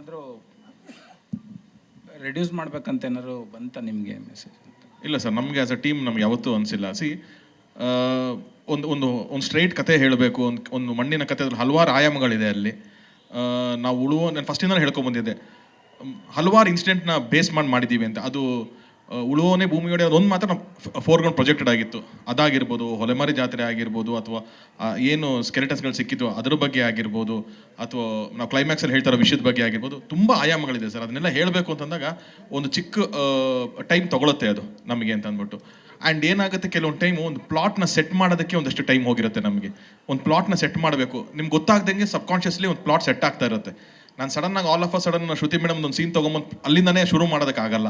ಏನಾದರೂ ರೆಡ್ಯೂಸ್ ಮಾಡ್ಬೇಕಂತ ಏನಾದ್ರು ಬಂತ ನಿಮಗೆ ಮೆಸೇಜ್ ಇಲ್ಲ ಸರ್ ನಮಗೆ ಆಸ್ ಅ ಟೀಮ್ ನಮ್ಗೆ ಯಾವತ್ತೂ ಅನಿಸಿಲ್ಲ. ಸಿ ಒಂದು ಒಂದು ಒಂದು ಸ್ಟ್ರೈಟ್ ಕತೆ ಹೇಳಬೇಕು ಒಂದು ಒಂದು ಮಣ್ಣಿನ ಕತೆ ಹಲವಾರು ಆಯಾಮಗಳಿದೆ ಅಲ್ಲಿ. ನಾವು ಉಳುವ ನಾನು ಫಸ್ಟಿಂದ ಹೇಳ್ಕೊಂಬಂದಿದ್ದೆ ಮ್, ಹಲವಾರು ಇನ್ಸಿಡೆಂಟ್ನ ಬೇಸ್ ಮಾಡಿ ಮಾಡಿದ್ದೀವಿ ಅಂತ. ಅದು ಉಳುವನೇ ಭೂಮಿಯೊಡೆ ಅದೊಂದು ಮಾತ್ರ ನಮ್ಮ ಫೋರ್ಗ್ರೌಂಡ್ ಪ್ರೊಜೆಕ್ಟೆಡ್ ಆಗಿತ್ತು. ಅದಾಗಿರ್ಬೋದು, ಹೊಲೆಮಾರಿ ಜಾತ್ರೆ ಆಗಿರ್ಬೋದು, ಅಥವಾ ಏನು ಸ್ಕೆಲೆಟನ್ಸ್ಗಳು ಸಿಕ್ಕಿತ್ತು ಅದ್ರ ಬಗ್ಗೆ ಆಗಿರ್ಬೋದು, ಅಥವಾ, ನಾವು ಕ್ಲೈಮ್ಯಾಕ್ಸಲ್ಲಿ ಹೇಳ್ತಾರೋ ವಿಷಯದ ಬಗ್ಗೆ ಆಗಿರ್ಬೋದು, ತುಂಬ ಆಯಾಮಗಳಿದೆ ಸರ್. ಅದನ್ನೆಲ್ಲ ಹೇಳಬೇಕು ಅಂತಂದಾಗ ಒಂದು ಚಿಕ್ಕ ಟೈಮ್ ತೊಗೊಳುತ್ತೆ ಅದು ನಮಗೆ ಅಂತ ಅಂದ್ಬಿಟ್ಟು. ಆ್ಯಂಡ್ ಏನಾಗುತ್ತೆ ಕೆಲವೊಂದು ಟೈಮು ಒಂದು ಪ್ಲಾಟ್ನ ಸೆಟ್ ಮಾಡೋದಕ್ಕೆ ಒಂದಷ್ಟು ಟೈಮ್ ಹೋಗಿರುತ್ತೆ ನಮಗೆ. ಒಂದು ಪ್ಲಾಟ್ನ ಸೆಟ್ ಮಾಡಬೇಕು. ನಿಮ್ಗೆ ಗೊತ್ತಾಗ್ದಂಗೆ ಸಬ್ಕಾನ್ಷಿಯಸ್ಲಿ ಒಂದು ಪ್ಲಾಟ್ ಸೆಟ್ ಆಗ್ತಾ ಇರುತ್ತೆ. ನಾನು ಸಡನ್ನಾಗಿ all of a sudden Shruti madam ಒಂದು ಸೀನ್ ತೊಗೊಂಬಂದು ಅಲ್ಲಿಂದನೇ ಶುರು ಮಾಡೋದಕ್ಕಾಗಲ್ಲ.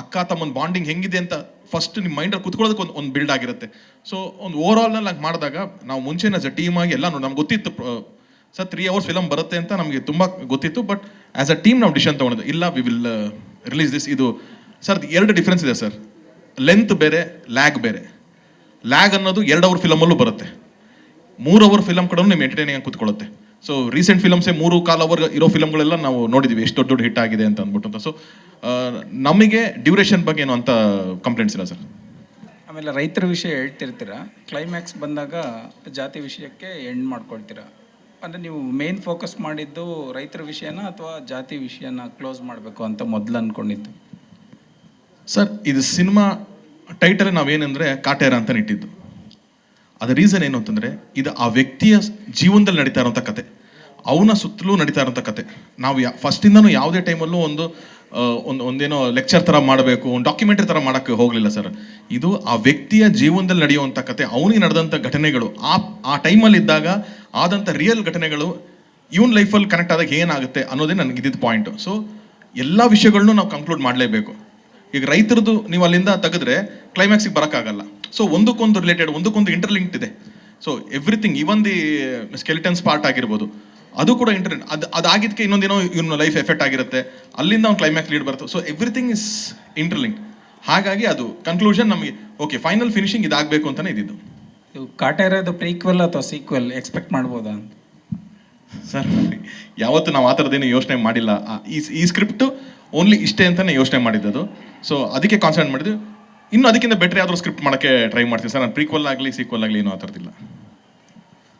ಅಕ್ಕ ತಮ್ಮನ ಬಾಂಡಿಂಗ್ ಹೆಂಗಿದೆ ಅಂತ ಫಸ್ಟ್ ನಿಮ್ಮ ಮೈಂಡಲ್ಲಿ ಕುತ್ಕೊಳ್ಳೋದಕ್ಕೆ ಒಂದು ಬಿಲ್ಡ್ ಆಗಿರುತ್ತೆ. ಸೊ ಒಂದು ಓವರ್ ಆಲ್ನಲ್ಲಿ ಹಂಗೆ ಮಾಡಿದಾಗ ನಾವು ಮುಂಚೆನ ಆಸ್ ಅ ಟೀಮ್ ಆಗಿ ಎಲ್ಲ ನಮ್ಗೆ ಗೊತ್ತಿತ್ತು ಸರ್ ತ್ರೀ ಅವರ್ಸ್ ಫಿಲಮ್ ಬರುತ್ತೆ ಅಂತ ನಮಗೆ ತುಂಬ ಗೊತ್ತಿತ್ತು ಬಟ್ ಆ್ಯಸ್ ಅ ಟೀಮ್ ನಾವು ಡಿಶನ್ ತೊಗೊಂಡಿದ್ದು, ಇಲ್ಲ ವಿ ವಿಲ್ ರಿಲೀಸ್ ದಿಸ್ ಇದು, ಸರ್ ಎರಡು ಡಿಫ್ರೆನ್ಸ್ ಇದೆ, ಸರ್. ಲೆಂತ್ ಬೇರೆ ಲ್ಯಾಗ್ ಬೇರೆ. ಲ್ಯಾಗ್ ಅನ್ನೋದು ಎರಡು ಅವರ್ ಫಿಲಮಲ್ಲೂ ಬರುತ್ತೆ. ಮೂರು ಅವರ್ ಫಿಲಮ್ ಕಡೆ ನಿಮ್ಮ ಎಂಟರ್ಟೈನಿಂಗ್ ಆಗಿ ಕೂತ್ಕೊಳ್ಳುತ್ತೆ. ಸೊ ರೀಸೆಂಟ್ ಫಿಲಮ್ಸೇ ಮೂರು ಕಾಲ್ ಅವರ್ ಇರೋ ಫಿಲಮ್ಗಳೆಲ್ಲ ನಾವು ನೋಡಿದ್ದೀವಿ ಎಷ್ಟು ದೊಡ್ಡ ದೊಡ್ಡ ಹಿಟ್ ಆಗಿದೆ ಅಂತ ಅಂದ್ಬಿಟ್ಟು ಅಂತ. ಸೊ ನಮಗೆ ಡ್ಯೂರೇಷನ್ ಬಗ್ಗೆ ಏನು ಅಂತ ಕಂಪ್ಲೇಂಟ್ಸ್ ಇಲ್ಲ ಸರ್ ಆಮೇಲೆ ರೈತರ ವಿಷಯ ಹೇಳ್ತಿರ್ತೀರ? ಕ್ಲೈಮ್ಯಾಕ್ಸ್ ಬಂದಾಗ ಜಾತಿ ವಿಷಯಕ್ಕೆ ಎಂಡ್ ಮಾಡ್ಕೊಳ್ತೀರ? ಅಂದರೆ ನೀವು ಮೇನ್ ಫೋಕಸ್ ಮಾಡಿದ್ದು ರೈತರ ವಿಷಯನ ಅಥವಾ ಜಾತಿ ವಿಷಯನ ಕ್ಲೋಸ್ ಮಾಡಬೇಕು ಅಂತ ಮೊದಲು ಅಂದ್ಕೊಂಡಿದ್ದು ಸರ್ ಇದು ಸಿನಿಮಾ ಟೈಟಲ್ ನಾವೇನೆಂದರೆ ಕಾಟೇರ ಅಂತ ಇಟ್ಟಿದ್ದು. ಅದ ರೀಸನ್ ಏನು ಅಂತಂದರೆ, ಇದು ಆ ವ್ಯಕ್ತಿಯ ಜೀವನದಲ್ಲಿ ನಡೀತಾ ಇರೋಂಥ ಕತೆ. ಅವನ ಸುತ್ತಲೂ ನಡೀತಾ ಇರೋಂಥ ಕತೆ. ನಾವು ಯಾ ಫಸ್ಟಿಂದನೂ ಯಾವುದೇ ಟೈಮಲ್ಲೂ ಒಂದು ಒಂದು, ಒಂದೇನೋ ಲೆಕ್ಚರ್ ಥರ ಮಾಡಬೇಕು, ಒಂದು ಡಾಕ್ಯುಮೆಂಟ್ರಿ ಥರ ಮಾಡೋಕ್ಕೆ ಹೋಗಲಿಲ್ಲ ಸರ್ ಇದು ಆ ವ್ಯಕ್ತಿಯ ಜೀವನದಲ್ಲಿ ನಡೆಯುವಂಥ ಕತೆ, ಅವನಿಗೆ ನಡೆದಂಥ ಘಟನೆಗಳು. ಆ ಆ ಟೈಮಲ್ಲಿದ್ದಾಗ ಆದಂಥ ರಿಯಲ್ ಘಟನೆಗಳು ಇವನ್ ಲೈಫಲ್ಲಿ ಕನೆಕ್ಟ್ ಆದಾಗ ಏನಾಗುತ್ತೆ ಅನ್ನೋದೇ ನನಗೆ ಇದ್ದಿದ್ದ ಪಾಯಿಂಟು ಸೊ ಎಲ್ಲ ವಿಷಯಗಳನ್ನೂ ನಾವು ಕಂಕ್ಲೂಡ್ ಮಾಡಲೇಬೇಕು. ಈಗ ರೈತರದ್ದು ನೀವು ಅಲ್ಲಿಂದ ತೆಗೆದ್ರೆ ಕ್ಲೈಮ್ಯಾಕ್ಸಿಗೆ ಬರೋಕ್ಕಾಗಲ್ಲ. ಸೊ ಒಂದಕ್ಕೊಂದು ರಿಲೇಟೆಡ್ ಒಂದಕ್ಕೊಂದು ಇಂಟರ್ಲಿಂಕ್ಡ್ ಇದೆ. So everything even the skeletons part ಆಗಿರ್ಬೋದು ಅದು ಕೂಡ ಇಂಟರ್ ಅದು ಅದಾಗಿದ್ದಕ್ಕೆ ಇನ್ನೊಂದೇನೋ ಇವನ ಲೈಫ್ ಎಫೆಕ್ಟ್ ಆಗಿರುತ್ತೆ. ಅಲ್ಲಿಂದ ಅವ್ನು ಕ್ಲೈಮ್ಯಾಕ್ಸ್ ಲೀಡ್ ಬರುತ್ತೆ. ಸೊ ಎವ್ರಿಥಿಂಗ್ ಇಸ್ ಇಂಟರ್ಲಿಂಕ್ ಹಾಗಾಗಿ ಅದು ಕನ್ಕ್ಲೂಷನ್ ನಮಗೆ ಓಕೆ ಫೈನಲ್ ಫಿನಿಶಿಂಗ್ ಇದಾಗಬೇಕು ಅಂತಲೇ ಇದ್ದಿದ್ದು. ಇದು ಕಾಟ ಇರೋದು ಪ್ರೀಕ್ವೆಲ್ ಅಥವಾ ಸೀಕ್ವೆಲ್ ಎಕ್ಸ್ಪೆಕ್ಟ್ ಮಾಡ್ಬೋದಾ ಸರ್ ಯಾವತ್ತು ನಾವು ಆ ಥರದ್ದೇನು ಯೋಚನೆ ಮಾಡಿಲ್ಲ. ಈ ಈ ಸ್ಕ್ರಿಪ್ಟು ಓನ್ಲಿ ಇಷ್ಟೇ ಅಂತಲೇ ಯೋಚನೆ ಮಾಡಿದ್ದದು. ಸೊ ಅದಕ್ಕೆ ಕಾನ್ಸಂಟ್ರೇಟ್ ಮಾಡಿದ್ದು ಇನ್ನು ಅದಕ್ಕಿಂತ ಬೆಟ್ರ್ ಯಾವ್ದಾದ್ರು ಸ್ಕ್ರಿಪ್ಟ್ ಮಾಡೋಕ್ಕೆ ಟ್ರೈ ಮಾಡ್ತೀನಿ. ಸರ್, ನಾನು ಪ್ರೀಕ್ವಲ್ ಆಗಲಿ ಸೀಕ್ವಲ್ ಆಗಲಿ ಏನೂ ಆ ಥರದ್ದಿಲ್ಲ